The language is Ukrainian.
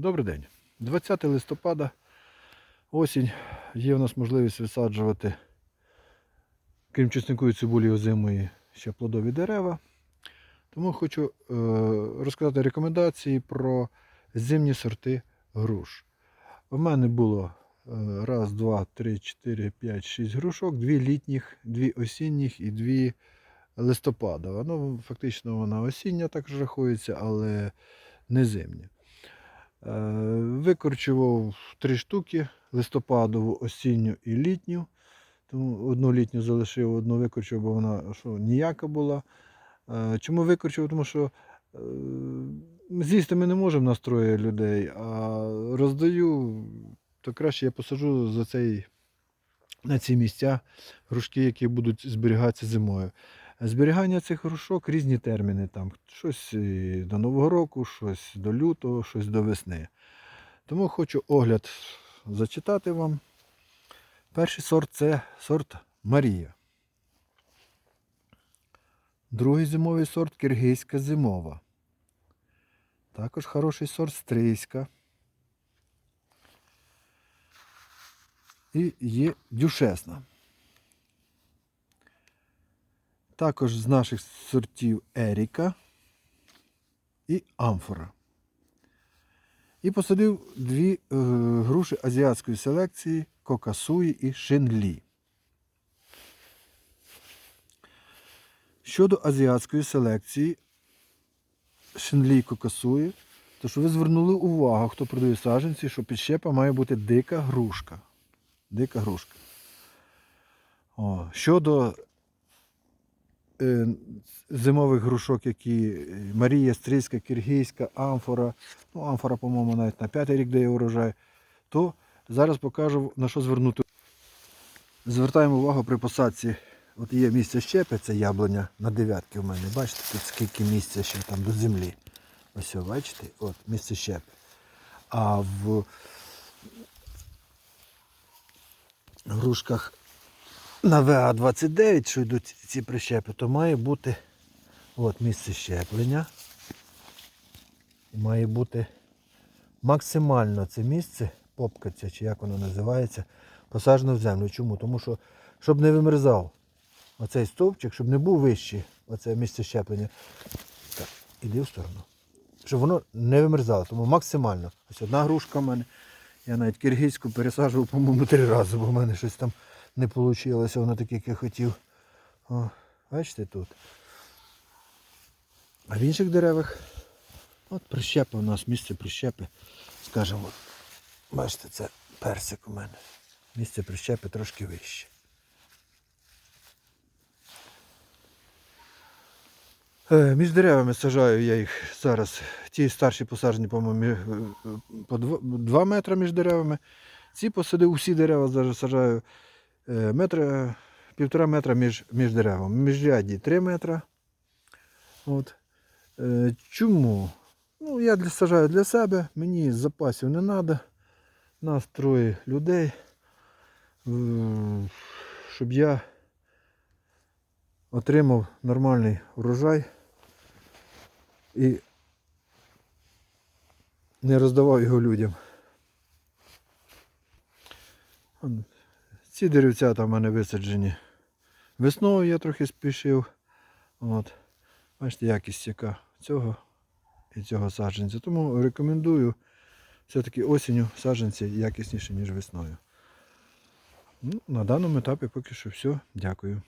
Добрий день. 20 листопада, осінь. Є в нас можливість висаджувати, крім чеснику цибулі озимої, ще плодові дерева. Тому хочу е, розказати рекомендації про зимні сорти груш. У мене було е, раз, два, три, чотири, п'ять, шість грушок, дві літніх, дві осінніх і дві листопадова. Ну, фактично вона осіння також рахується, але не зимня. Е, Викорчував три штуки листопадову, осінню і літню. Тому одну літню залишив, одну викорчував, бо вона що, ніяка була. Е, Чому викорчував? Тому що е, з'їсти ми не можемо настроє людей, а роздаю, то краще я посаджу за цей, на ці місця грушки, які будуть зберігатися зимою. Зберігання цих грушок різні терміни. Там щось до Нового року, щось до лютого, щось до весни. Тому хочу огляд зачитати вам. Перший сорт це сорт Марія. Другий зимовий сорт киргизька зимова. Також хороший сорт стрийська. І є дюшесна. Також з наших сортів Еріка і Амфора. І посадив дві е, груші азіатської селекції Кокасуї і Шинлі. Щодо азіатської селекції Шинлі і Кокасуї, то що ви звернули увагу, хто продає саджанці, що підщепа має бути дика грушка. Дика грушка. О, щодо зимових грушок, які е, Марія, Стрийська, Киргизька, Амфора, ну Амфора, по-моєму, навіть на п'ятий рік дає урожай, то зараз покажу на що звернути. Звертаємо увагу при посадці. От є місце щепи, це яблуня на дев'ятки в мене. Бачите, тут скільки місця ще там до землі. Ось, бачите, от місце щепи. А в грушках на ВА-29, що йдуть ці прищепи, то має бути от місце щеплення. І має бути максимально це місце, попка чи як воно називається, посаджено в землю. Чому? Тому що, щоб не вимерзав оцей стовпчик, щоб не був вищий, оце місце щеплення. Так, іди в сторону. Щоб воно не вимерзало. Тому максимально. Ось одна грушка в мене. Я навіть киргизьку пересаджував, по-моєму, три рази, бо в мене щось там не вийшло, воно таке, як я хотів. О, бачите тут. А в інших деревах, от прищепи у нас, місце прищепи, скажімо, бачите, це персик у мене. Місце прищепи трошки вище. Е, Між деревами сажаю я їх зараз. Ті старші посаджені, по-моєму, е, по 2 метри між деревами. Ці посадив усі дерева зараз сажаю е, метра, півтора метра між, між деревами. Міжряді 3 метри. От. Е, Чому? Ну, я для, сажаю для себе, мені запасів не треба. Нас троє людей. Е, Щоб я отримав нормальний врожай і не роздавав його людям. Ці деревцята в мене висаджені. Весною я трохи спішив. От. Бачите, якість яка цього і цього саджанця. Тому рекомендую все-таки осінню саджанці якісніше, ніж весною. Ну, на даному етапі поки що все. Дякую.